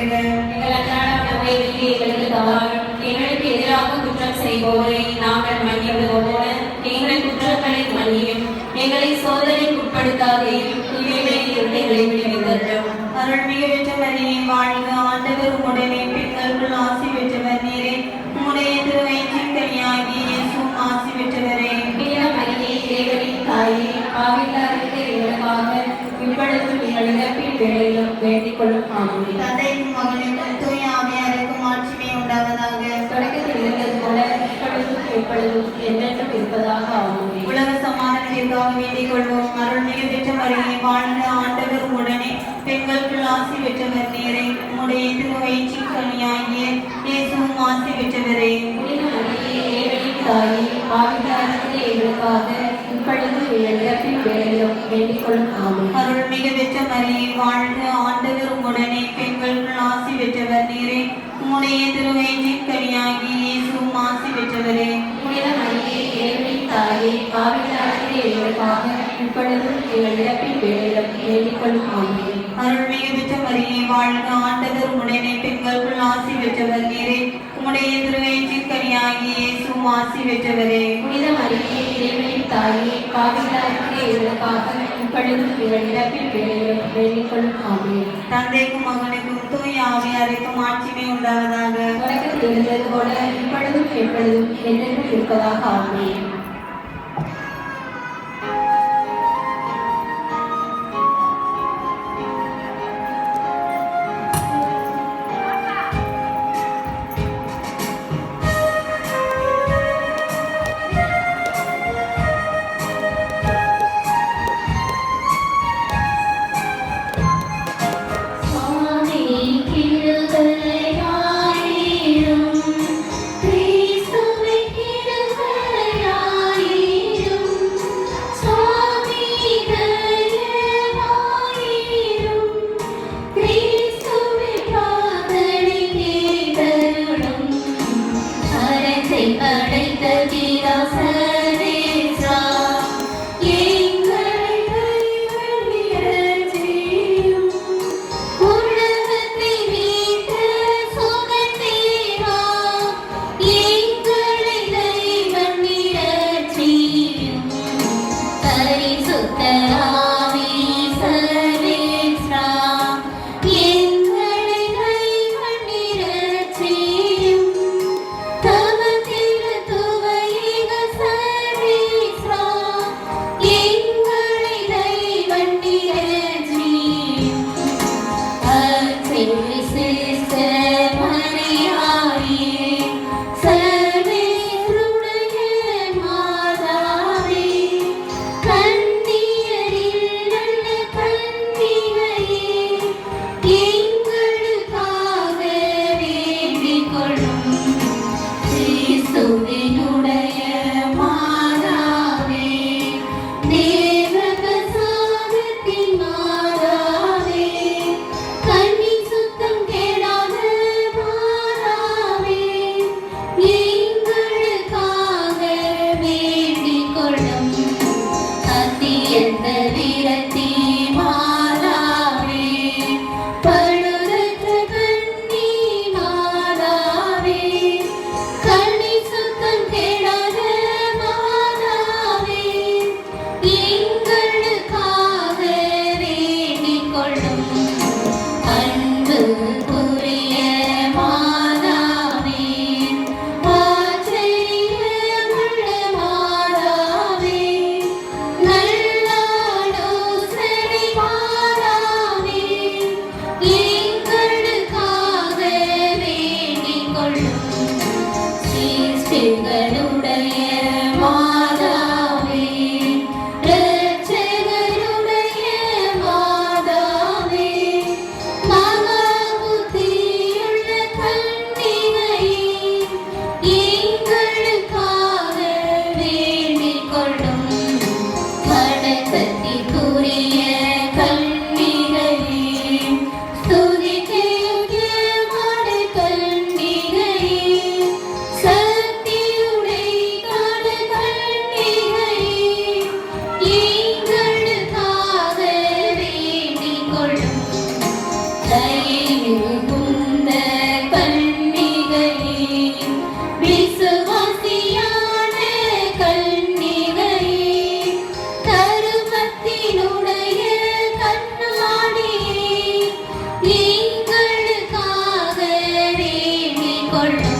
கேளுங்க எங்கள் எங்களுக்கு எங்களுக்கு எதிராக குற்றம் செய்வோரை நாங்கள் மன்னிப்பது எங்கள் குற்றங்களை மன்னியும் எங்களை சோதனைக்கு உட்படுத்தாதையும் தீமைகளில் இருந்து எங்களை விடுவித்தரும் அருள்மிகு வாழ்க ஆண்டவர் உடனே பெண்களுக்குள் ஆசி பெற்றவர் நீரே உம்முடைய திருவயிற்றின் கனியாகி இயேசுவும் ஆசி பெற்றவரே மரியே இறைவனின் தாயே இப்பொழுதும் வேண்டிக் கொள்ளும் ஆகும் உலக சமாதானத்திற்காக வேண்டிக் கொள்வோம் அருள்மிகு பெற்ற மரியே வாழ்க ஆண்டவர் உடனே பெண்களுக்குள் ஆசி பெற்றவர் நீரே. உம்முடைய திருவயிற்றின் கனியாகிய இயேசுவும் ஆசி பெற்றவரே. தாயே பாவித்தாருக்கு எங்களுக்காக இப்பொழுதும் எங்கள் இறப்பின் வேளையிலும் வேண்டிக் கொள்ளும் ஆகும் அருள்மிகு பெற்ற மரியே வாழ்க ஆண்டவர் உடனே பெண்களுக்குள் ஆசி பெற்றவர் நீரே. உம்முடைய இயேசுவும் ஆசி தாயே பாவித்தாருக்கு எங்களுக்காக இப்பொழுதும் எங்கள் இறப்பின் வேளையிலும் வேண்டிக் கொள்ளும் ஆகும் அருள்மிகு பெற்ற மரியே வாழ்க ஆண்டவர் உடனே பெண்களுக்குள் ஆசி பெற்றவர் நீரே. உம்முடைய திருவயிற்றின் கனியாகி இயேசுவும் ஆசி பெற்றவரே. புனித மரியே இறைவனின் தாயே பாவித்தாருக்கு எங்களுக்காக இப்பொழுதும் எங்கள் இறப்பின் வேளையிலும் வேண்டிக் கொள்ளும் ஆகும் தந்தைக்கும் மகனுக்கும் தூய ஆவியாருக்கும் ஆட்சிமை உண்டாவதாக. தொடக்கத்தில் இருந்தது போல இப்பொழுதும் எப்பொழுதும் என்றென்றும் இருப்பதாக ஆகும் கத்தி தூரே 걸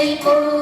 সেই কোন